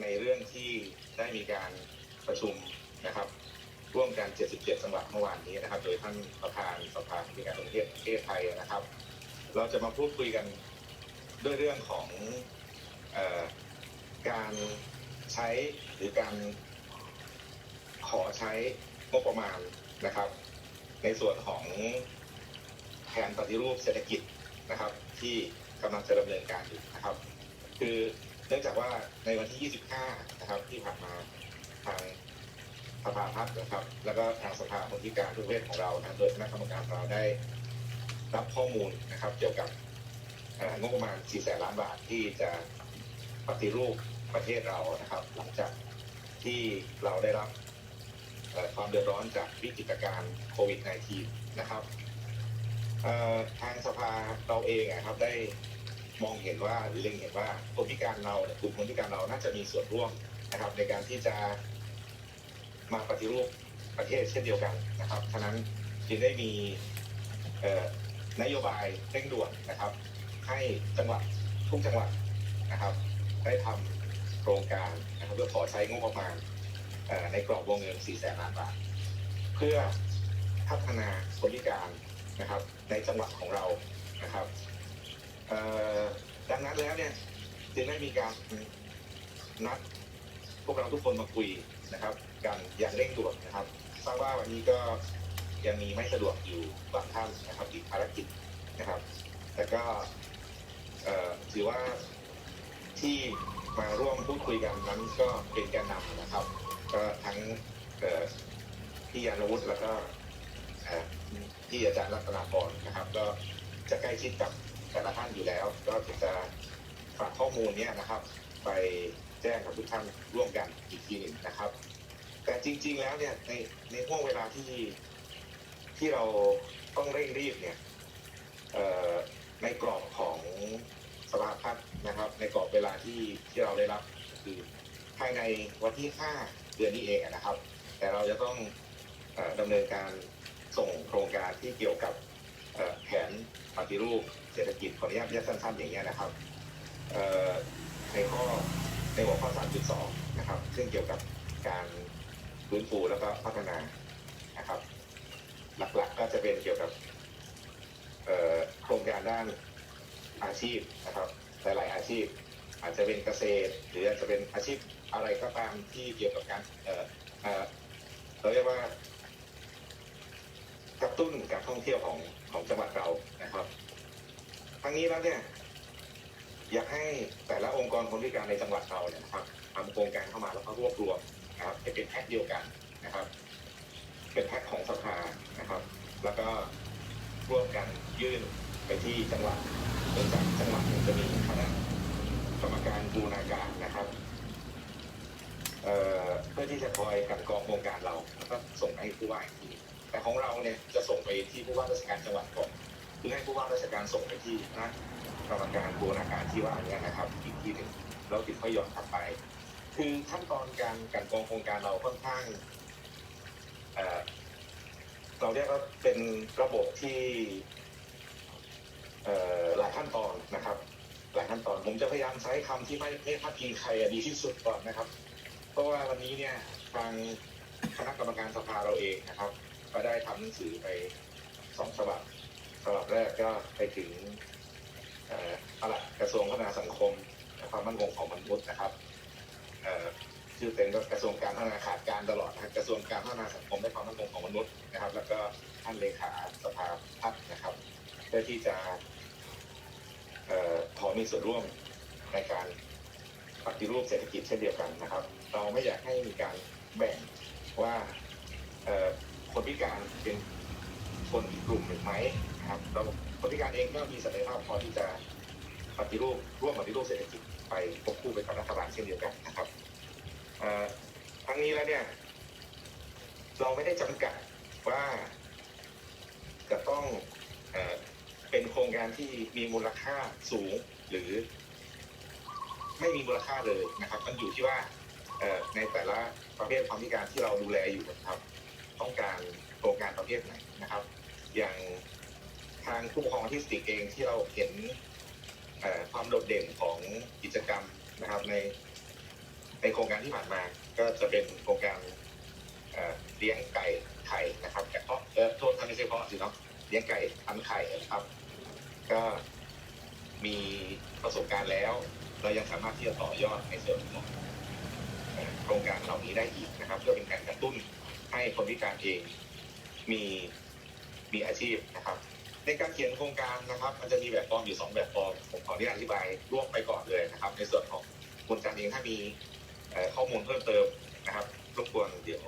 ในเรื่องที่ได้มีการประชุมนะครับ ร่วมกัน 77 จังหวัดเมื่อวานนี้นะครับ โดยท่านประธานสภาธิการประเทศประเทศไทยนะครับ เราจะมาพูดคุยกันด้วยเรื่องของออการใช้หรือการขอใช้งบประมาณนะครับ ในส่วนของแผนปฏิรูปเศรษฐกิจนะครับ ที่กำลังจะดำเนินการอยู่นะครับ คือ นื่องจากว่าในวันที่ 25 นะครับที่ผ่านมาทางสภาพัฒน์นะครับ แล้วก็ทางสภาคนพิการทุกประเภทของเรานะโดยคณะกรรมการเราได้รับข้อมูลนะครับ เกี่ยวกับงบประมาณ 4 แสนล้านบาทที่จะปฏิรูปประเทศเรานะครับ หลังจากที่เราได้รับความเดือดร้อนจากวิกฤตการณ์โควิด -19 นะครับทางสภาเราเองอะครับได้ มองเห็นว่าหรือเล็งเห็นว่าคนพิการเราเนี่ยกลุ่มคนพิการเราน่าจะมีส่วนร่วมนะครับ ในการที่จะมาปฏิรูปประเทศเช่นเดียวกันนะครับฉะนั้นจึงได้มีนโยบายเร่งด่วนนะครับ ให้จังหวัดทุกจังหวัดนะครับ ได้ทำโครงการนะครับเพื่อขอใช้งบประมาณในกรอบวงเงิน 4 แสนล้านบาท เพื่อพัฒนาคนพิการนะครับ ในจังหวัดของเรานะครับ ดังนั้นแล้วเนี่ยจึงได้มีการนัดพวกเราทุกคนมาคุยนะครับ กันอย่างเร่งด่วนนะครับทราบว่าวันนี้ก็ยังมีไม่สะดวกอยู่บางท่านนะครับอีกภารกิจนะครับ แต่ก็ถือว่าที่มาร่วมพูดคุยกันนั้นก็เป็นแกนนำนะครับ ก็ทั้งพี่ยานวุฒิแล้วก็พี่อาจารย์รัตนาพรนะครับ ก็จะใกล้ชิดกับ แต่ละท่านอยู่แล้ว ก็จะฝากข้อมูลนี้นะครับ ไปแจ้งกับทุกท่านร่วมกันอีกทีหนึ่งนะครับ แต่จริง ๆ แล้วเนี่ยในในห่วงเวลาที่ที่เราต้องเร่งรีบเนี่ยในกรอบของสภาพัฒน์นะครับ ในกรอบเวลาที่ที่เราได้รับคือภายในวันที่ 5 เดือนนี้เองนะครับ แต่เราจะต้องอ่อดำเนินการส่งโครงการที่เกี่ยวกับแผน ปฏิรูปเศรษฐกิจขออนุญาตเรียกสั้นๆอย่างเงี้ยนะครับในข้อในหัวข้อ 3.2 นะครับ ซึ่งเกี่ยวกับการฟื้นฟูแล้วก็พัฒนานะครับ หลักๆก็จะเป็นเกี่ยวกับโครงการด้านอาชีพนะครับ หลายๆอาชีพ อาจจะเป็นเกษตร หรืออาจจะเป็นอาชีพอะไรก็ตามที่เกี่ยวกับการเอ่อเอ่อเราเรียกว่า กระตุ้นการท่องเที่ยวของของจังหวัดเรานะครับทั้งนี้แล้วเนี่ยอยากให้แต่ละองค์กรคนพิการในจังหวัดเราเนี่ยนะครับทำโครงการเข้ามาแล้วก็รวบรวมนะครับให้เป็นแพ็คเดียวกันนะครับ เป็นแพ็คของสภานะครับ แล้วก็ร่วมกันยื่นไปที่จังหวัดเนื่องจากจังหวัดจะมีคณะกรรมการบูรณาการนะครับเอ่อเพื่อที่จะคอยกันกองโครงการเราแล้วก็ส่งให้ผู้ว่าอีกที แต่ของเราเนี่ยจะส่งไปที่ผู้ว่าราชการจังหวัดก่อนเพื่อให้ผู้ว่าราชการส่งไปที่คณะกรรมการบูรณาการที่ว่านี้นะครับอีกทีหนึ่งแล้วถึงค่อยหย่อนกลับไป คือขั้นตอนการกันกองโครงการเราค่อนข้างเเราเรียกว่าเป็นระบบที่หลายขั้นตอนนะครับ หลายขั้นตอนผมจะพยายามใช้คำที่ไม่ไม่พาดพิงใครดีที่สุดก่อนนะครับ เพราะว่าวันนี้เนี่ยทางคณะกรรมการสภาเราเองนะครับ ก็ได้ทำหนังสือไปสองฉบับฉบับแรกก็ไปถึงอ่อปลัดกระทรวงพัฒนาสังคมและความมั่นคงของมนุษย์นะครับอ่อชื่อเต็มก็กระทรวงการพัฒนาขาดการตลอดนะกระทรวงการพัฒนาสังคมและความมั่นคงของมนุษย์นะครับ แล้วก็ท่านเลขาสภาพัฒน์นะครับเพื่อที่จะเอ่อขอมีส่วนร่วมในการปฏิรูปเศรษฐกิจเช่นเดียวกันนะครับ เราไม่อยากให้มีการแบ่งว่าอ่อ คนพิการเป็นคนอีกกลุ่มหนึ่งไหมนะครับเราคนพิการเองก็มีศักยภาพพอที่จะปฏิรูปร่วมปฏิรูปเศรษฐกิจไปควบคู่ไปกับรัฐบาลเช่นเดียวกันนะครับทั้งนี้แล้วเนี่ยเราไม่ได้จำกัดว่าจะต้องเอเป็นโครงการที่มีมูลค่าสูงหรือ ไม่มีมูลค่าเลยนะครับ มันอยู่ที่ว่าในแต่ละประเภทความพิการที่เราดูแลอยู่นะครับ ต้องการโครงการประเภทไหนนะครับ อย่างทางผู้ปกครองออทิสติเองที่เราเห็นความโดดเด่นของกิจกรรมนะครับในในโครงการที่ผ่านมาก็จะเป็นโครงการเเลี้ยงไก่ไข่นะครับแต่เพาะโทษทำไม่ใช่เพาะสิเนาะเลี้ยงไก่พันไข่นะครับ ก็มีประสบการณ์แล้ว เรายังสามารถที่จะต่อยอดในส่วนของโครงการเหล่านี้ได้อีกนะครับ เพื่อเป็นการกระตุ้น ให้คนพิการเองมีมีอาชีพนะครับ ในการเขียนโครงการนะครับ มันจะมีแบบฟอร์มอยู่สองแบบฟอร์มผมขออนุญาตอธิบายร่วมไปก่อนเลยนะครับ ในส่วนของคุณการเองถ้ามีข้อมูลเพิ่มเติมนะครับรบกวนเดี๋ยว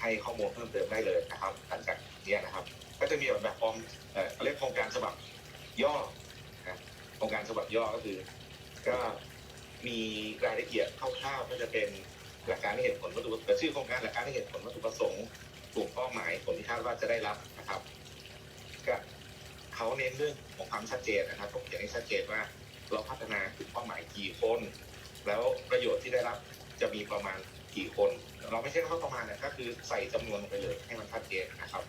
ให้ข้อมูลเพิ่มเติมได้เลยนะครับหลังจากเนี้ยนะครับ ก็จะมีแบบฟอร์มเรียกโครงการฉบับย่อโครงการฉบับย่อก็คือ ก็มีรายละเอียดคร่าวๆก็จะเป็น หลักการที่เหตุผลวัตถุประสงค์ชื่อโครงการหลักการที่เหตุผลวัตถุประสงค์กลุ่มเป้าหมายผลที่คาดว่าจะได้รับนะครับก็เขาเน้นเรื่องของความชัดเจนนะครับผมเขียนให้ชัดเจนว่าเราพัฒนากลุ่มเป้าหมายกี่คน แล้วประโยชน์ที่ได้รับจะมีประมาณกี่คน เราไม่ใช่ว่าประมาณนะก็คือใส่จำนวนลงไปเลยให้มันชัดเจนนะครับ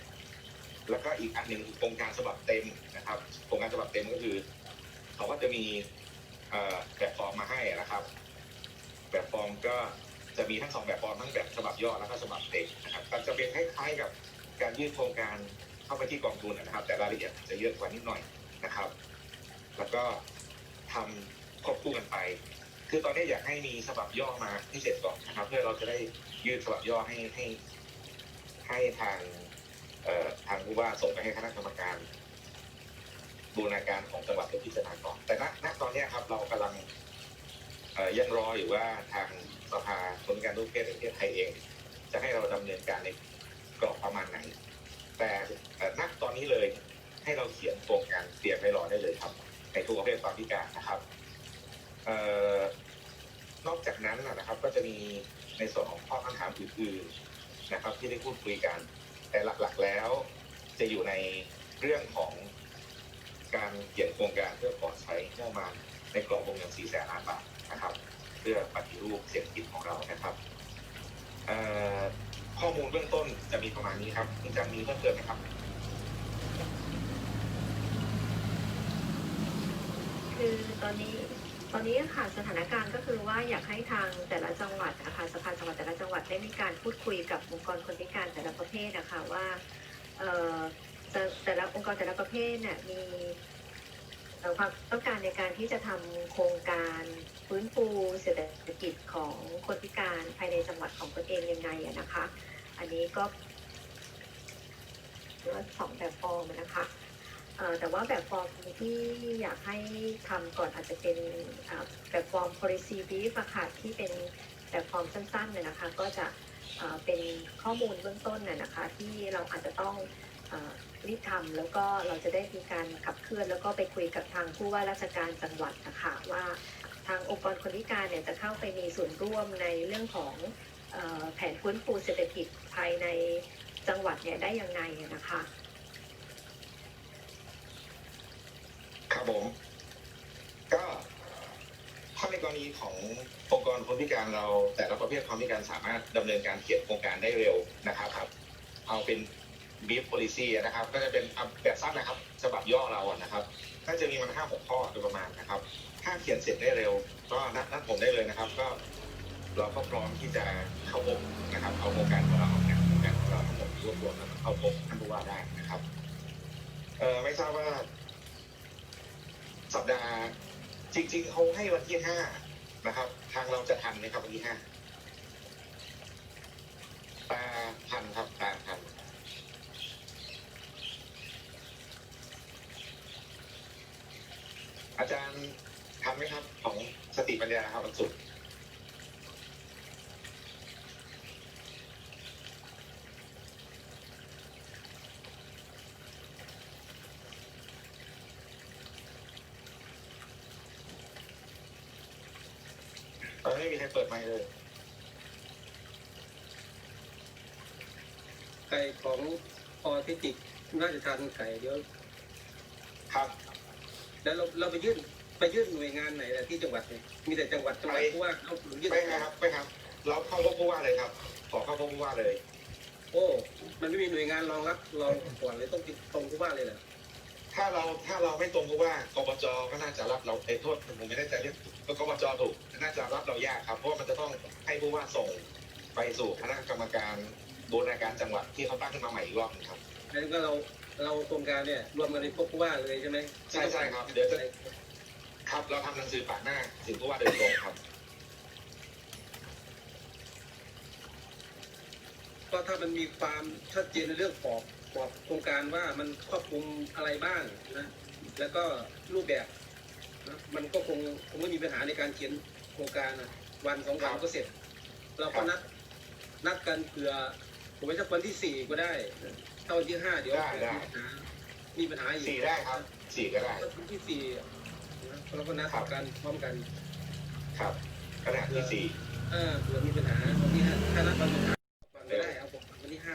แล้วก็อีกอันหนึ่งโครงการฉบับเต็มนะครับโครงการฉบับเต็มก็คือเขาก็จะมีแบบฟอร์มมาให้นะครับ แบบฟอร์มก็ จะมีทั้งสองแบบฟอร์มทั้งแบบฉบับย่อแล้วก็ฉบับเต็มนะครับก็จะเป็นคล้ายๆกับการยื่นโครงการเข้าไปที่กองทุนนะครับ แต่รายละเอียดจะเยอะกว่านิดหน่อยนะครับ แล้วก็ทำควบคู่กันไป คือตอนนี้อยากให้มีฉบับย่อมาให้เสร็จก่อนนะครับ เพื่อเราจะได้ยื่นฉบับย่อให้ให้ให้ทางเอ่อทางผู้ว่าส่งไปให้คณะกรรมการบูรณาการของจังหวัดเพื่อพิจารณาก่อนแต่ณณตอนนี้ครับเรากำลัง ยังรออยู่ว่าทางสภาคนการรูปเพศแห่งประเทศไทยเอง จะให้เราดำเนินการในกรอบประมาณไหน แต่เอ่อณตอนนี้เลยให้เราเขียนโครงการเตรียมไว้รอได้เลยครับ ในทุกประเภทความพิการนะครับออนอกจากนั้นนะนะครับก็จะมีในส่วนของข้อคำถามอื่นๆนะครับ ที่ได้พูดคุยกัน แต่หลักๆแล้ว จะอยู่ในเรื่องของการเขียนโครงการเพื่อขอใช้งบประมาณในกรอบวงเงิน4แสนล้านบาท นะครับ เพื่อปฏิรูปเศรษฐกิจของเรานะครับข้อมูลเบื้องต้นจะมีประมาณนี้ครับคุณจะมีเพิ่มเติมไหมครับคือตอนนี้ตอนนี้ค่ะสถานการณ์ก็คือว่าอยากให้ทางแต่ละจังหวัดนะคะสภาจังหวัดแต่ละจังหวัดได้มีการพูดคุยกับองค์กรคนพิการแต่ละประเภทนะคะว่าแต่แต่ละองค์กรแต่ละประเภทเนี่ยมี ความต้องการในการที่จะทำโครงการฟื้นฟูเศรษฐกิจของคนพิการภายในจังหวัดของตนเองยังไงอะนะคะ อันนี้ก็เรียกว่าสองแบบฟอร์มนะคะแต่ว่าแบบฟอร์มที่อยากให้ทำก่อนอาจจะเป็นแบบฟอร์ม policy brief อะค่ะที่เป็นแบบฟอร์มสั้นๆเนี่ยนะคะ ก็จะเป็นข้อมูลเบื้องต้นน่ะนะคะ ที่เราอาจจะต้อง รีบทำแล้วก็เราจะได้มีการขับเคลื่อน แล้วก็ไปคุยกับทางผู้ว่าราชการจังหวัดนะคะว่าทางองค์กรคนพิการเนี่ยจะเข้าไปมีส่วนร่วมในเรื่องของออแผนฟื้นฟูเศรษฐกิจภายในจังหวัดเนี่ยได้ยังไงนะคะ ครับผม ก็ถ้าในกรณีขององค์กรคนพิการเราแต่ละประเภทความพิการสามารถดำเนินการเขียนโครงการได้เร็วนะครับครับ เอาเป็น brief policy นะครับ ก็จะเป็นแบบสั้นนะครับฉบับย่อเราอะนะครับ ก็จะมีมันห้าหกข้อโดยประมาณนะครับ ถ้าเขียนเสร็จได้เร็ว ก็นัดนัดผมได้เลยนะครับ ก็เราก็พร้อมที่จะเข้าพบนะครับ เอาโครงการของเราเนี่ยโครงการของเราทั้งหมดรวบรวมแล้วเข้าพบท่านผู้ว่าได้นะครับเออไม่ทราบว่า สัปดาห์จริงๆเขาให้วันที่ห้านะครับ ทางเราจะทันไหมครับวันที่ห้าตาทันครับตาทัน อาจารย์ทำไหมครับของสติปัญญาครับวันศุกร์ตอนนี้ไม่มีใครเปิดไมค์เลยไก่ของออทิติกราชทานไก่เดี๋ยวครับ แล้วเราเราไปยื่นไปยื่นหน่วยงานไหนล่ะที่จังหวัดเนี่ยมีแต่จังหวัดจังหวัดไปผู้ว่าเขายื่นไปครับไปครับ เราเข้าพบผู้ว่าเลยครับ ขอเข้าพบผู้ว่าเลย โอ้ มันไม่มีหน่วยงานรองรับรองก่อนเลยต้องติดตรงผู้ว่าเลยเหรอถ้าเราถ้าเราไม่ตรงผู้ว่ากบจก็น่าจะรับเราไอ้โทษผมไม่ได้ใจเรียกก็กบจถูกน่าจะรับเรายากครับเพราะว่ามันจะต้องให้ผู้ว่าส่งไปสู่คณะกรรมการบูรณาการจังหวัดที่เขาตั้งขึ้นมาใหม่อีกรอบหนึงครับแล้วก็เรา เราโครงการเนี่ยรวมกันในพบผู้ว่าเลยใช่ไหมใช่ใช่ครับ เดี๋ยวจะครับเราทำหนังสือปากหน้าถึงผู้ว่าโดยตรงครับ ก็ถ้ามันมีความชัดเจนในเรื่องกรอบกรอบโครงการว่ามันครอบคลุมอะไรบ้างนะแล้วก็รูปแบบนะมันก็คงคงไม่มีปัญหาในการเขียนโครงการนะวันสองวันก็เสร็จ เราก็นัดนัดกันเผื่อผมว่าจะวันที่สี่ก็ได้ ถ้าวันที่ห้าเดี๋ยวได้ได้มีปัญหามีปัญหาอีกสี่ได้ครับสี่ก็ได้วันที่สี่นะเราก็นัดกันพร้อมกัน ครับขนาดที่สี่ เออเผื่อมีปัญหาวันที่ห้าถ้านัดวันสุดท้าย